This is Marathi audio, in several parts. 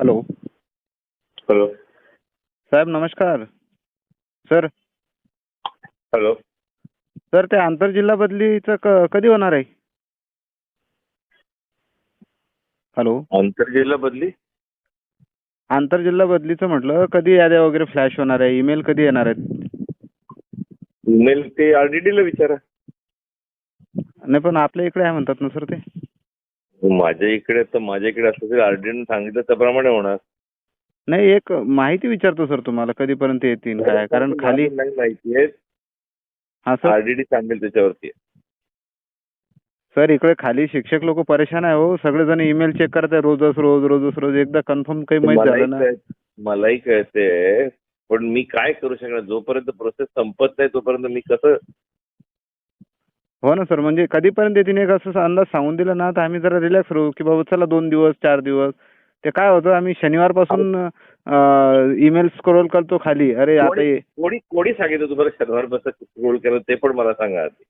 हॅलो हॅलो साहेब नमस्कार सर हॅलो सर ते आंतरजिल्हा बदलीचं क कधी होणार आहे? हॅलो आंतरजिल्हा बदली? आंतरजिल्हा बदलीचं म्हटलं कधी याद्या वगैरे फ्लॅश होणार आहे? ईमेल कधी येणार आहेत? ईमेल ते आरडीडीला विचारा. नाही पण आपल्या इकडे आहे म्हणतात ना सर ते. माझ्या इकडे तर माझ्या इकडे असलं तरी आरडीने सांगितलं त्याप्रमाणे होणार. नाही एक माहिती विचारतो सर तुम्हाला कधीपर्यंत येतील काय? कारण खाली नाही माहिती आहे. हा सर. आरडीडी सांगेल त्याच्यावरती. सर इकडे खाली शिक्षक लोक परेशान आहे हो. सगळेजण ईमेल चेक करत आहे रोजच रोज रोजच रोज. एकदा कन्फर्म काही माहीत मलाही झालं ना. मलाही कळते पण मी काय करू शकणार? जोपर्यंत प्रोसेस संपत नाही तोपर्यंत मी कसं हो ना सर म्हणजे कधीपर्यंत येतील एक असं अंदाज सांगून दिला ना तर आम्ही जरा रिलॅक्स राहू की बाबा चला दोन दिवस चार दिवस. ते काय होतं आम्ही शनिवारपासून ईमेल स्क्रोल करतो खाली. अरे आता कोणी ये- कोणी कोणी सांगितलं तुम्हाला शनिवार बस रोल केलं ते पण मला सांगा आधी.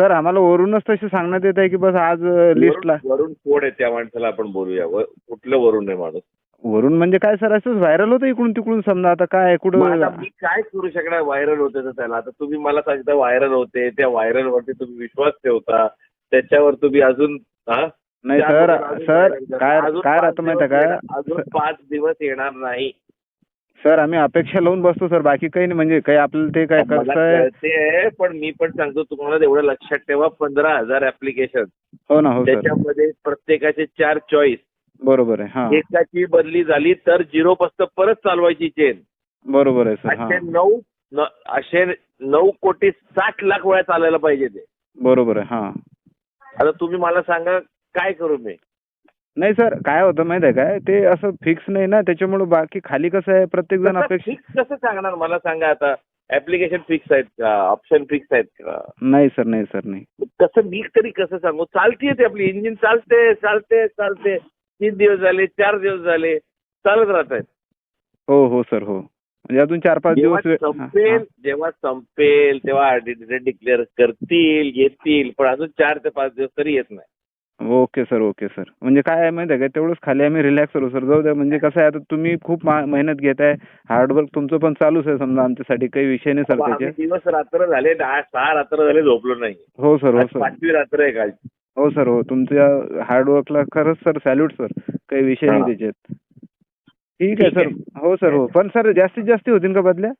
सर आम्हाला वरूनच तसे सांगण्यात येत आहे की बस आज लिस्टला वरून वरून कोण आहे त्या माणसाला आपण बोलूया? व- कुठलं वरून आहे माणूस? वरून म्हणजे काय सर असंच व्हायरल होतं इकडून तिकडून समजा? आता काय मग कुठं आता मी काय करू शकणार? व्हायरल होते तर त्याला. आता तुम्ही मला सांगता व्हायरल होते. त्या व्हायरल वरती तुम्ही विश्वास ठेवता. त्याच्यावर तुम्ही अजून हा? नाही सर अजून सर. काय अजून काय पाच राहतं माहिती दिवस आहे येणार- का अजून पाच दिवस येणार नाही. सर आम्ही अपेक्षा लावून बसतो सर. बाकी काही नाही म्हणजे काही आपल्याला ते काय मला कसं आहे कळते पण मी पण सांगतो तुम्हाला एवढं लक्षात ठेवा. पंधरा हजार ऍप्लिकेशन हो ना हो सर. त्याच्यामध्ये प्रत्येकाचे चार चॉईस बरोबर आहे हा. एकाची बदली झाली तर झिरो पासून परत चालवायची चेन बरोबर आहे सर हा. असे नऊ न- असे नऊ कोटी साठ लाख वेळा चालायला पाहिजे ते. बरोबर आहे हा. आता तुम्ही मला सांगा काय करू मी? नाही सर काय होतं माहीत आहे काय? ते असं फिक्स नाही ना त्याच्यामुळे बाकी खाली कसं आहे प्रत्येक जण अपेक्षा फिक्स कसं सांगणार? मला सांगा आता. ऍप्लिकेशन फिक्स आहेत का? ऑप्शन फिक्स आहेत का? नाही सर नाही सर नाही. कसं मी तरी कसं सांगू? चालतीये ते आपली इंजिन चालते चालते चालते. तीन दिवस झाले चार दिवस झाले चालत राहत आहेत हो हो सर हो. म्हणजे अजून चार पाच जेव्हा दिवस संपेल जेव्हा संपेल तेव्हा डिक्लेअर करतील येतील पण अजून चार ते पाच दिवस तरी येत नाही. Okay sir okay sir. म्हणजे काय आहे माहिती आहे का? तेवढंच खाली आम्ही रिलॅक्स राहू सर. जाऊ द्या. म्हणजे कसं आहे आता तुम्ही खूप मा- मेहनत घेत आहे हार्डवर्क तुमचं पण चालूच आहे समजा आमच्यासाठी. काही विषय नाही सर आम्ही त्याचे. दिवस रात्र झाले दहा सहा रात्र झाले झोपलो नाही. हो सर हो आज सर. पाचवी रात्र आहे काल हो सर हो. तुमच्या हार्डवर्कला खरंच सर सॅल्यूट सर. काही विषय नाही. त्याच्यात. ठीक आहे सर. हो सर हो. पण सर जास्तीत जास्त होतील का बदल्या?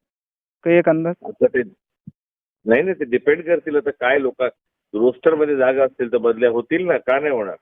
काही एक अंदाज? आता ते नाही नाही ते डिपेंड करतील. आता काय लोक रोस्टरमध्ये जागा असतील तर बदल्या होतील ना? का नाही होणार?